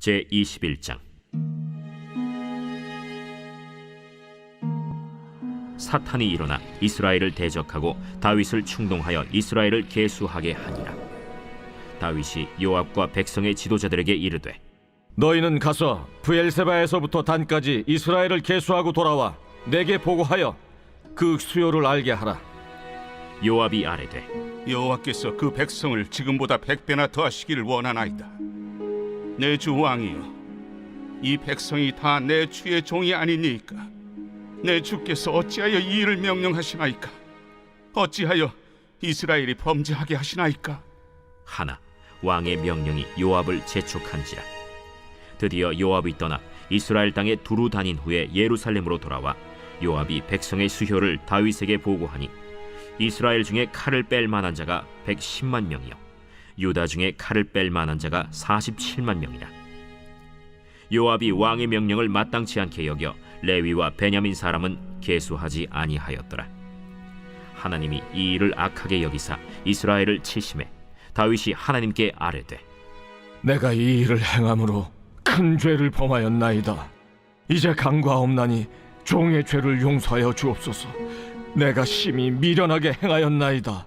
제 21장 사탄이 일어나 이스라엘을 대적하고 다윗을 충동하여 이스라엘을 계수하게 하니라 다윗이 요압과 백성의 지도자들에게 이르되 너희는 가서 브엘세바에서부터 단까지 이스라엘을 계수하고 돌아와 내게 보고하여 그 수요를 알게 하라. 요압이 아뢰되 여호와께서 그 백성을 지금보다 백배나 더하시기를 원하나이다. 내 주 왕이여, 이 백성이 다 내 주의 종이 아니니까. 내 주께서 어찌하여 이 일을 명령하시나이까? 어찌하여 이스라엘이 범죄하게 하시나이까? 하나 왕의 명령이 요압을 재촉한지라 드디어 요압이 떠나 이스라엘 땅에 두루 다닌 후에 예루살렘으로 돌아와 요압이 백성의 수효를 다윗에게 보고하니 이스라엘 중에 칼을 뺄 만한 자가 110만 명이요 유다 중에 칼을 뺄 만한 자가 47만 명이라 요압이 왕의 명령을 마땅치 않게 여겨 레위와 베냐민 사람은 계수하지 아니하였더라 하나님이 이 일을 악하게 여기사 이스라엘을 치심해 다윗이 하나님께 아뢰되 내가 이 일을 행함으로 큰 죄를 범하였나이다. 이제 강과없나니 종의 죄를 용서하여 주옵소서. 내가 심히 미련하게 행하였나이다.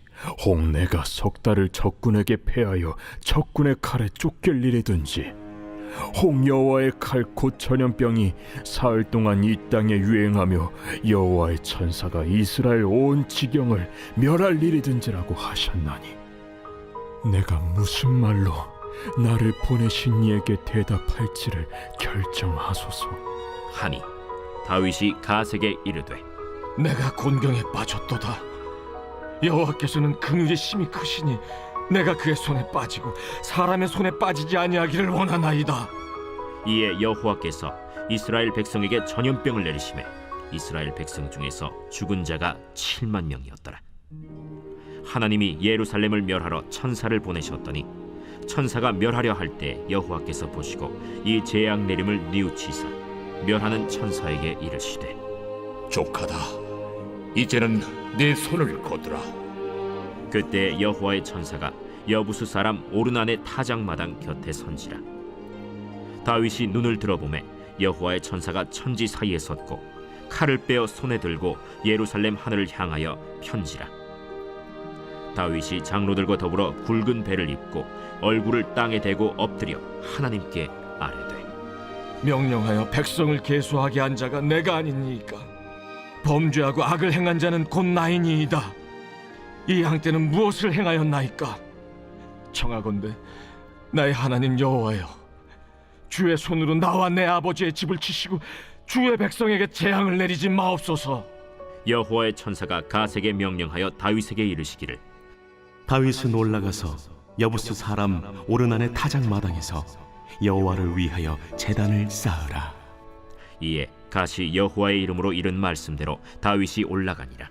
혹 내가 석 달을 적군에게 패하여 적군의 칼에 쫓길 일이든지 혹 여호와의 칼곧 전염병이 사흘 동안 이 땅에 유행하며 여호와의 천사가 이스라엘 온 지경을 멸할 일이든지라고 하셨나니 내가 무슨 말로 나를 보내신 이에게 대답할지를 결정하소서. 하니 다윗이 가세게 이르되 내가 곤경에 빠졌도다. 여호와께서는 긍휼이 심히 크시니 내가 그의 손에 빠지고 사람의 손에 빠지지 아니하기를 원하나이다. 이에 여호와께서 이스라엘 백성에게 전염병을 내리심에 이스라엘 백성 중에서 죽은 자가 7만 명이었더라 하나님이 예루살렘을 멸하러 천사를 보내셨더니 천사가 멸하려 할 때 여호와께서 보시고 이 재앙 내림을 뉘우치사 멸하는 천사에게 이르시되 족하다 이제는 내 손을 거두라. 그때 여호와의 천사가 여부수 사람 오르난의 타작마당 곁에 선지라. 다윗이 눈을 들어보매 여호와의 천사가 천지 사이에 섰고 칼을 빼어 손에 들고 예루살렘 하늘을 향하여 편지라. 다윗이 장로들과 더불어 굵은 배를 입고 얼굴을 땅에 대고 엎드려 하나님께 아뢰되 명령하여 백성을 계수하게 한 자가 내가 아니니까 범죄하고 악을 행한 자는 곧 나이니이다. 이 양떼는 무엇을 행하였나이까? 청하건대 나의 하나님 여호와여 주의 손으로 나와 내 아버지의 집을 치시고 주의 백성에게 재앙을 내리지 마옵소서. 여호와의 천사가 가세게 명령하여 다윗에게 이르시기를. 다윗은 올라가서 여부스 사람 오르난의 타작 마당에서 여호와를 위하여 제단을 쌓으라. 이에 가시 여호와의 이름으로 이른 말씀대로 다윗이 올라가니라.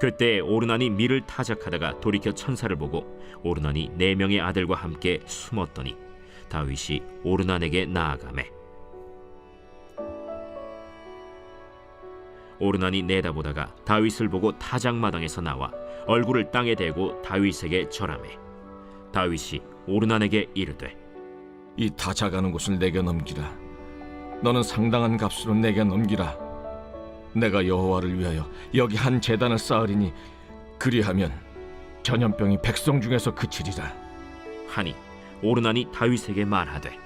그때 오르난이 밀을 타작하다가 돌이켜 천사를 보고 오르난이 네 명의 아들과 함께 숨었더니 다윗이 오르난에게 나아가매 오르난이 내다보다가 다윗을 보고 타작마당에서 나와 얼굴을 땅에 대고 다윗에게 절하매 다윗이 오르난에게 이르되 이다 자가는 곳을 내게 넘기라. 너는 상당한 값으로 내게 넘기라. 내가 여호와를 위하여 여기 한 제단을 쌓으리니 그리하면 전염병이 백성 중에서 그치리라. 하니 오르난이 다윗에게 말하되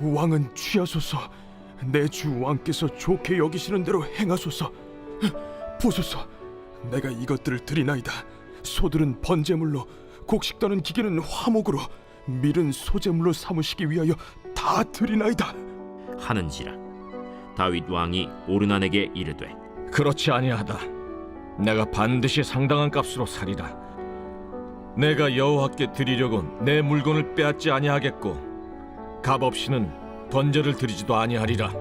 왕은 취하소서. 내 주 왕께서 좋게 여기시는 대로 행하소서. 보소서. 내가 이것들을 드리나이다. 소들은 번제물로, 곡식 떠는 기계는 화목으로, 밀은 소제물로 삼으시기 위하여 다 드리나이다. 하는지라 다윗 왕이 오르난에게 이르되 그렇지 아니하다. 내가 반드시 상당한 값으로 사리라. 내가 여호와께 드리려고 내 물건을 빼앗지 아니하겠고 값 없이는 번제를 드리지도 아니하리라.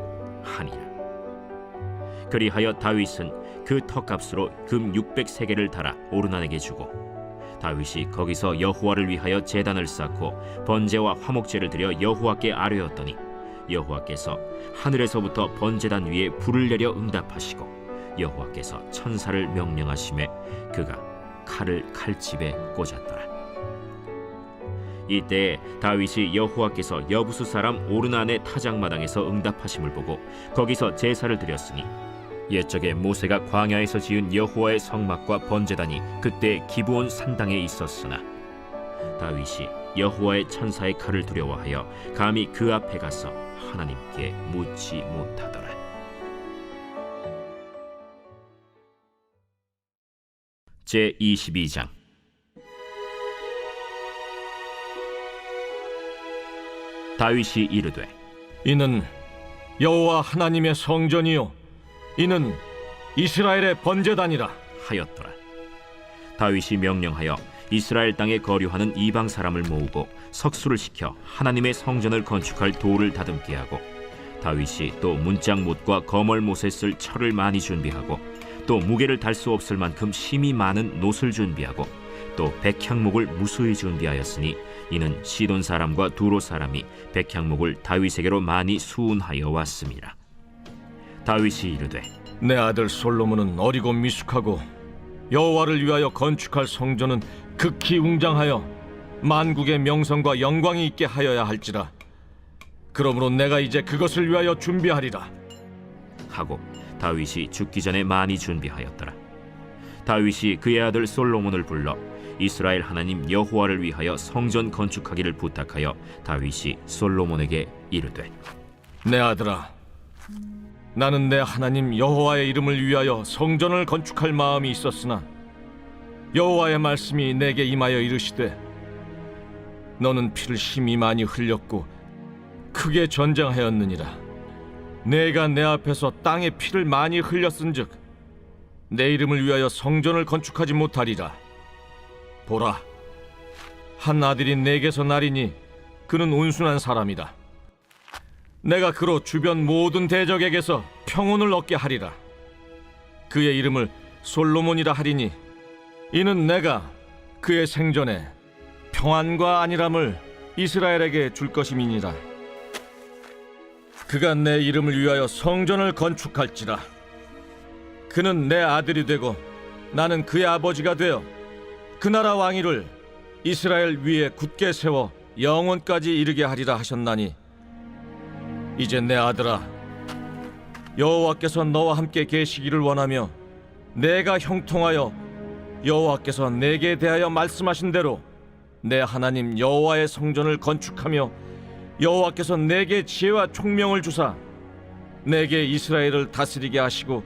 하니라. 그리하여 다윗은 그 턱값으로 금 600세겔을 달아 오르난에게 주고 다윗이 거기서 여호와를 위하여 제단을 쌓고 번제와 화목제를 드려 여호와께 아뢰었더니 여호와께서 하늘에서부터 번제단 위에 불을 내려 응답하시고 여호와께서 천사를 명령하심에 그가 칼을 칼집에 꽂았더라. 이때 다윗이 여호와께서 여부수 사람 오르난의 타작마당에서 응답하심을 보고 거기서 제사를 드렸으니 옛적에 모세가 광야에서 지은 여호와의 성막과 번제단이 그때 기브온 산당에 있었으나 다윗이 여호와의 천사의 칼을 두려워하여 감히 그 앞에 가서 하나님께 묻지 못하더라. 제 22장 다윗이 이르되 이는 여호와 하나님의 성전이요 이는 이스라엘의 번제단이라. 하였더라. 다윗이 명령하여 이스라엘 땅에 거류하는 이방 사람을 모으고 석수를 시켜 하나님의 성전을 건축할 돌을 다듬게 하고 다윗이 또 문짝못과 거멀못에 쓸 철을 많이 준비하고 또 무게를 달 수 없을 만큼 심이 많은 놋을 준비하고 또 백향목을 무수히 준비하였으니 이는 시돈 사람과 두로 사람이 백향목을 다윗에게로 많이 수운하여 왔습니다. 다윗이 이르되 내 아들 솔로몬은 어리고 미숙하고 여호와를 위하여 건축할 성전은 극히 웅장하여 만국의 명성과 영광이 있게 하여야 할지라. 그러므로 내가 이제 그것을 위하여 준비하리라. 하고 다윗이 죽기 전에 많이 준비하였더라. 다윗이 그의 아들 솔로몬을 불러 이스라엘 하나님 여호와를 위하여 성전 건축하기를 부탁하여 다윗이 솔로몬에게 이르되 내 아들아, 나는 내 하나님 여호와의 이름을 위하여 성전을 건축할 마음이 있었으나 여호와의 말씀이 내게 임하여 이르시되 너는 피를 심히 많이 흘렸고 크게 전쟁하였느니라. 내가 내 앞에서 땅에 피를 많이 흘렸은즉 내 이름을 위하여 성전을 건축하지 못하리라. 보라, 한 아들이 내게서 나리니 그는 온순한 사람이다. 내가 그로 주변 모든 대적에게서 평온을 얻게 하리라. 그의 이름을 솔로몬이라 하리니 이는 내가 그의 생전에 평안과 안일함을 이스라엘에게 줄 것임이니라. 그가 내 이름을 위하여 성전을 건축할지라. 그는 내 아들이 되고 나는 그의 아버지가 되어 그 나라 왕위를 이스라엘 위에 굳게 세워 영원까지 이르게 하리라 하셨나니 이제 내 아들아 여호와께서 너와 함께 계시기를 원하며 내가 형통하여 여호와께서 내게 대하여 말씀하신 대로 내 하나님 여호와의 성전을 건축하며 여호와께서 내게 지혜와 총명을 주사 내게 이스라엘을 다스리게 하시고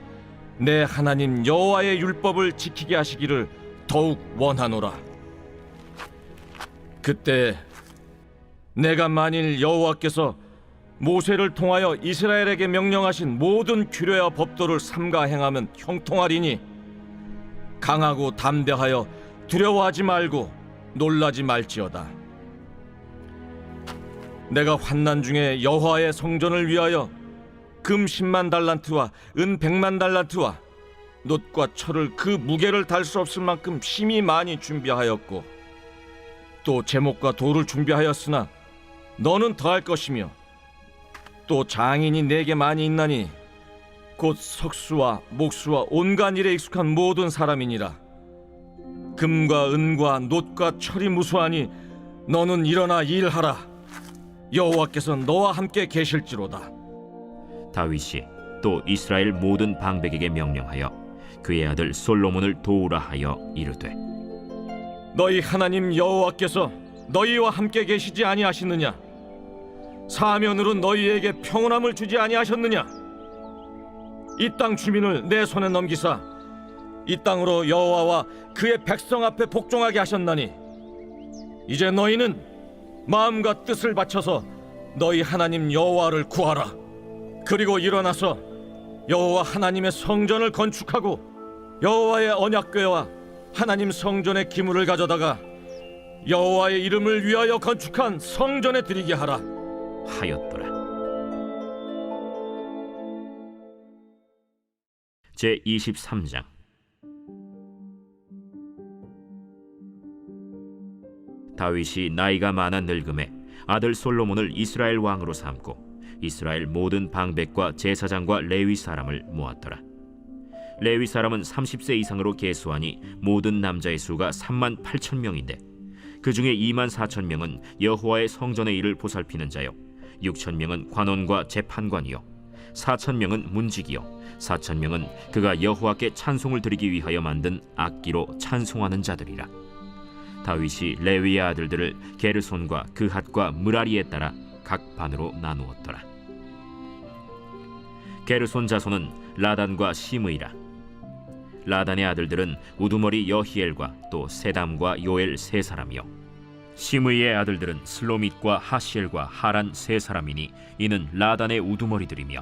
내 하나님 여호와의 율법을 지키게 하시기를 더욱 원하노라. 그때 내가 만일 여호와께서 모세를 통하여 이스라엘에게 명령하신 모든 규례와 법도를 삼가 행하면 형통하리니 강하고 담대하여 두려워하지 말고 놀라지 말지어다. 내가 환난 중에 여호와의 성전을 위하여 금 10만 달란트와 은 100만 달란트와 놋과 철을 그 무게를 달 수 없을 만큼 심히 많이 준비하였고 또 제목과 돌을 준비하였으나 너는 더할 것이며 또 장인이 내게 많이 있나니 곧 석수와 목수와 온갖 일에 익숙한 모든 사람이니라. 금과 은과 놋과 철이 무수하니 너는 일어나 일하라. 여호와께서 너와 함께 계실지로다. 다윗이 또 이스라엘 모든 방백에게 명령하여 그의 아들 솔로몬을 도우라 하여 이르되 너희 하나님 여호와께서 너희와 함께 계시지 아니하시느냐 사면으로 너희에게 평온함을 주지 아니하셨느냐? 이 땅 주민을 내 손에 넘기사 이 땅으로 여호와와 그의 백성 앞에 복종하게 하셨나니 이제 너희는 마음과 뜻을 바쳐서 너희 하나님 여호와를 구하라. 그리고 일어나서 여호와 하나님의 성전을 건축하고 여호와의 언약궤와 하나님 성전의 기물을 가져다가 여호와의 이름을 위하여 건축한 성전에 드리게 하라 하였더라. 제 23장 다윗이 나이가 많아 늙음에 아들 솔로몬을 이스라엘 왕으로 삼고 이스라엘 모든 방백과 제사장과 레위 사람을 모았더라. 레위 사람은 30세 이상으로 계수하니 모든 남자의 수가 3만 8천 명인데 그 중에 2만 4천 명은 여호와의 성전의 일을 보살피는 자요 6천 명은 관원과 재판관이요. 4천 명은 문직이요. 4천 명은 그가 여호와께 찬송을 드리기 위하여 만든 악기로 찬송하는 자들이라. 다윗이 레위의 아들들을 게르손과 그핫과 무라리에 따라 각 반으로 나누었더라. 게르손 자손은 라단과 시므이라. 라단의 아들들은 우두머리 여히엘과 또 세담과 요엘 세 사람이요 시므이의 아들들은 슬로밋과 하시엘과 하란 세 사람이니 이는 라단의 우두머리들이며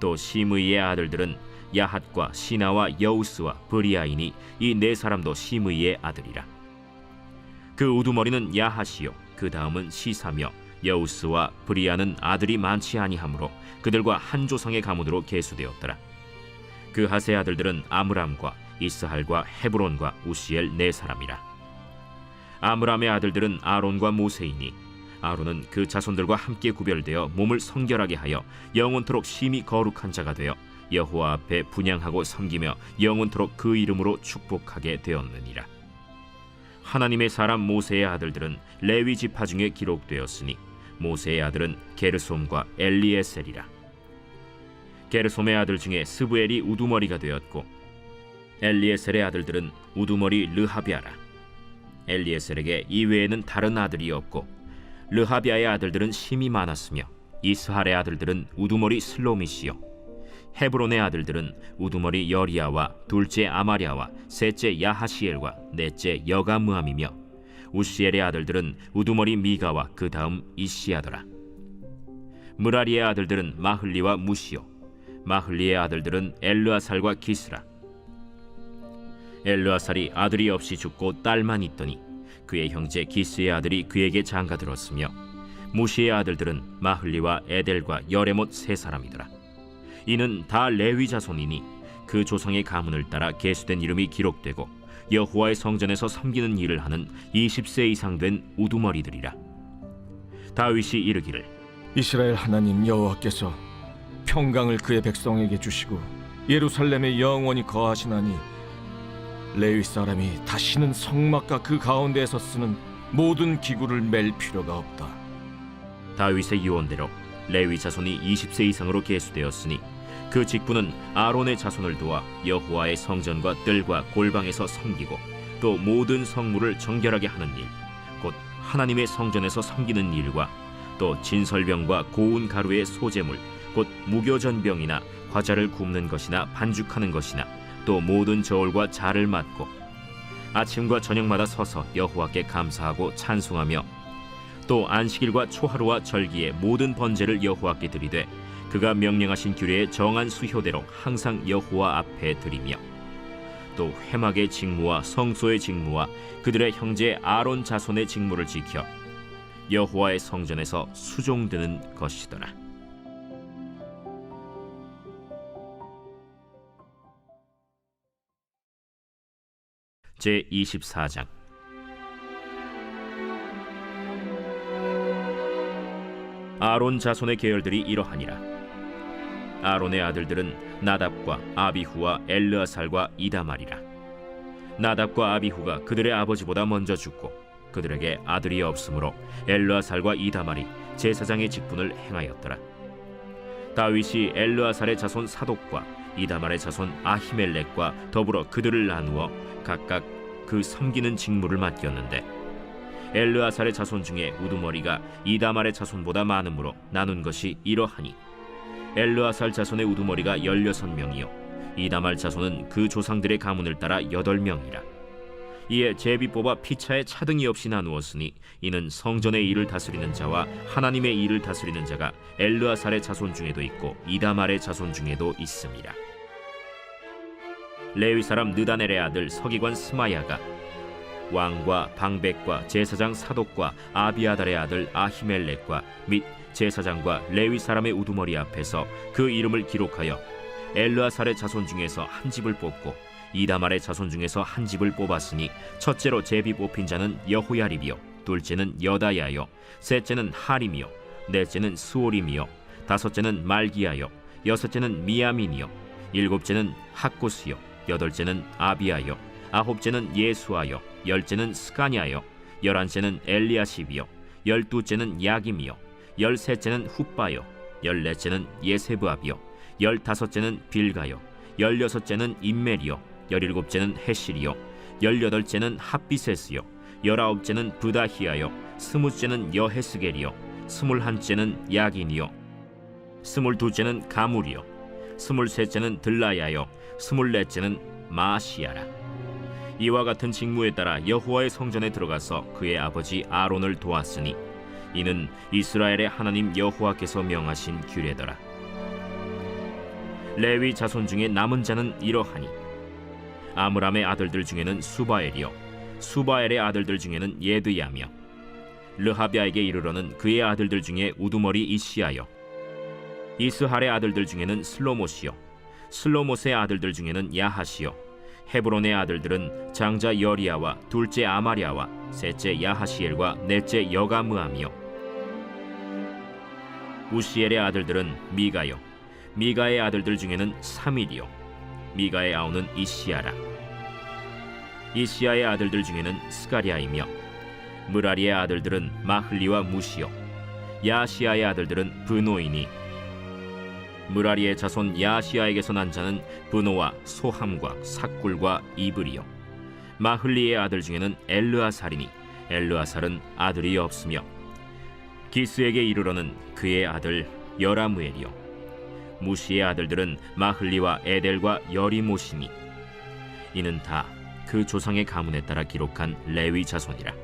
또 시므이의 아들들은 야핫과 시나와 여우스와 브리아이니 이 네 사람도 시므이의 아들이라 그 우두머리는 야핫이요 그 다음은 시사며 여우스와 브리아는 아들이 많지 아니하므로 그들과 한 조상의 가문으로 계수되었더라 그 하세 아들들은 아므람과 이스할과 헤브론과 우시엘 네 사람이라. 아므람의 아들들은 아론과 모세이니 아론은 그 자손들과 함께 구별되어 몸을 성결하게 하여 영원토록 심히 거룩한 자가 되어 여호와 앞에 분양하고 섬기며 영원토록 그 이름으로 축복하게 되었느니라. 하나님의 사람 모세의 아들들은 레위 지파 중에 기록되었으니 모세의 아들은 게르솜과 엘리에셀이라. 게르솜의 아들 중에 스부엘이 우두머리가 되었고 엘리에셀의 아들들은 우두머리 르하비아라 엘리에셀에게 이외에는 다른 아들이 없고 르하비아의 아들들은 심이 많았으며 이스할의 아들들은 우두머리 슬로미시요 헤브론의 아들들은 우두머리 여리야와 둘째 아마랴와 셋째 야하시엘과 넷째 여가무함이며 우시엘의 아들들은 우두머리 미가와 그 다음 이시야더라. 무라리의 아들들은 마흘리와 무시요 마흘리의 아들들은 엘르아살과 기스라 엘르아살이 아들이 없이 죽고 딸만 있더니 그의 형제 기스의 아들이 그에게 장가들었으며 무시의 아들들은 마흘리와 에델과 여레못 세 사람이더라. 이는 다 레위 자손이니 그 조상의 가문을 따라 계수된 이름이 기록되고 여호와의 성전에서 섬기는 일을 하는 20세 이상 된 우두머리들이라. 다윗이 이르기를 이스라엘 하나님 여호와께서 평강을 그의 백성에게 주시고 예루살렘에 영원히 거하시나니 레위 사람이 다시는 성막과 그 가운데에서 쓰는 모든 기구를 맬 필요가 없다. 다윗의 유언대로 레위 자손이 20세 이상으로 계수되었으니 그 직분은 아론의 자손을 도와 여호와의 성전과 뜰과 골방에서 섬기고 또 모든 성물을 정결하게 하는 일, 곧 하나님의 성전에서 섬기는 일과 또 진설병과 고운 가루의 소재물, 곧 무교전병이나 과자를 굽는 것이나 반죽하는 것이나 또 모든 저울과 자를 맡고 아침과 저녁마다 서서 여호와께 감사하고 찬송하며 또 안식일과 초하루와 절기의 모든 번제를 여호와께 드리되 그가 명령하신 규례의 정한 수효대로 항상 여호와 앞에 드리며 또 회막의 직무와 성소의 직무와 그들의 형제 아론 자손의 직무를 지켜 여호와의 성전에서 수종드는 것이더라. 제 24장. 아론 자손의 계열들이 이러하니라. 아론의 아들들은 나답과 아비후와 엘르아살과 이다말이라. 나답과 아비후가 그들의 아버지보다 먼저 죽고 그들에게 아들이 없으므로 엘르아살과 이다말이 제사장의 직분을 행하였더라. 다윗이 엘르아살의 자손 사독과 이다말의 자손 아히멜렉과 더불어 그들을 나누어 각각 그 섬기는 직무를 맡겼는데 엘르아살의 자손 중에 우두머리가 이다말의 자손보다 많으므로 나눈 것이 이러하니 엘르아살 자손의 우두머리가 열여섯 명이요. 이다말 자손은 그 조상들의 가문을 따라 여덟 명이라 이에 제비 뽑아 피차에 차등이 없이 나누었으니 이는 성전의 일을 다스리는 자와 하나님의 일을 다스리는 자가 엘르아살의 자손 중에도 있고 이다말의 자손 중에도 있습니다. 레위 사람 느다넬의 아들 서기관 스마야가 왕과 방백과 제사장 사독과 아비아달의 아들 아히멜렉과 및 제사장과 레위 사람의 우두머리 앞에서 그 이름을 기록하여 엘르아살의 자손 중에서 한 집을 뽑고 이다말의 자손 중에서 한 집을 뽑았으니 첫째로 제비 뽑힌 자는 여호야립이요 둘째는 여다야요 셋째는 하림이요 넷째는 스오림이요 다섯째는 말기야요 여섯째는 미야민이요 일곱째는 학고스요 여덟째는 아비야요 아홉째는 예수아요 열째는 스가냐요 열한째는 엘리야십이요 열두째는 야김이요 열셋째는 훗바요 열넷째는 예세브압이요 열다섯째는 빌가요 열여섯째는 임멜이요 열일곱째는 헤실이요 열여덟째는 핫비세스요 열아홉째는 부다히야요 스무째는 여헤스겔이요 스물한째는 야긴이요 스물두째는 가물이요 스물셋째는 들라야요 스물넷째는 마시야라. 이와 같은 직무에 따라 여호와의 성전에 들어가서 그의 아버지 아론을 도왔으니 이는 이스라엘의 하나님 여호와께서 명하신 규례더라. 레위 자손 중에 남은 자는 이러하니 아므람의 아들들 중에는 수바엘이요. 수바엘의 아들들 중에는 예드야며. 르하비아에게 이르러는 그의 아들들 중에 우두머리 이시아요 이스할의 아들들 중에는 슬로못이요. 슬로못의 아들들 중에는 야하시요. 헤브론의 아들들은 장자 여리야와 둘째 아마리아와 셋째 야하시엘과 넷째 여가므암이요. 우시엘의 아들들은 미가요. 미가의 아들들 중에는 사밀이요 미가의 아우는 이시야라. 이시야의 아들들 중에는 스가리아이며 무라리의 아들들은 마흘리와 무시요 야시아의 아들들은 브노이니. 무라리의 자손 야시아에게서 난 자는 브노와 소함과 삭굴과 이브리요. 마흘리의 아들 중에는 엘르아살이니 엘르아살은 아들이 없으며 기스에게 이르러는 그의 아들 여라무엘이요 무시의 아들들은 마흘리와 에델과 여리 모시니 이는 다 그 조상의 가문에 따라 기록한 레위 자손이라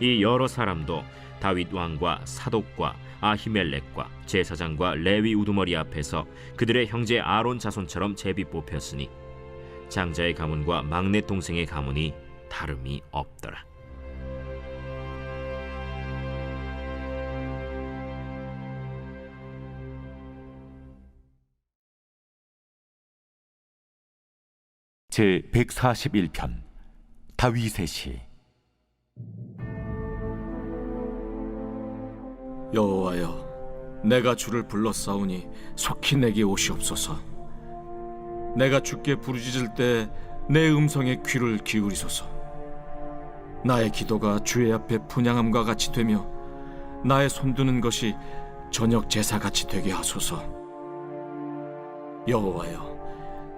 이 여러 사람도 다윗 왕과 사독과 아히멜렉과 제사장과 레위 우두머리 앞에서 그들의 형제 아론 자손처럼 제비 뽑혔으니 장자의 가문과 막내 동생의 가문이 다름이 없더라. 제 141편 다윗의 시 여호와여, 내가 주를 불렀사오니 속히 내게 오시옵소서. 내가 주께 부르짖을 때 내 음성에 귀를 기울이소서. 나의 기도가 주의 앞에 분양함과 같이 되며 나의 손드는 것이 저녁 제사 같이 되게 하소서. 여호와여,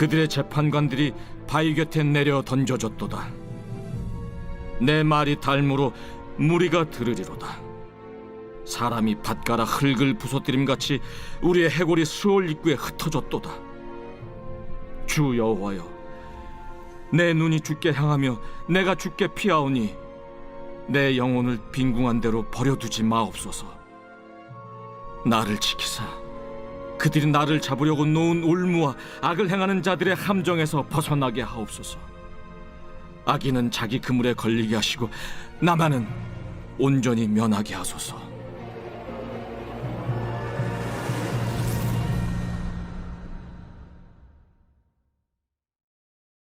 그들의 재판관들이 바위 곁에 내려 던져졌도다. 내 말이 달무로 무리가 들으리로다. 사람이 밭가라 흙을 부서뜨림 같이 우리의 해골이 수월 입구에 흩어졌도다. 주 여호와여, 내 눈이 주께 향하며 내가 주께 피하오니 내 영혼을 빈궁한 대로 버려두지 마옵소서. 나를 지키사 그들이 나를 잡으려고 놓은 올무와 악을 행하는 자들의 함정에서 벗어나게 하옵소서. 악인은 자기 그물에 걸리게 하시고 나만은 온전히 면하게 하소서.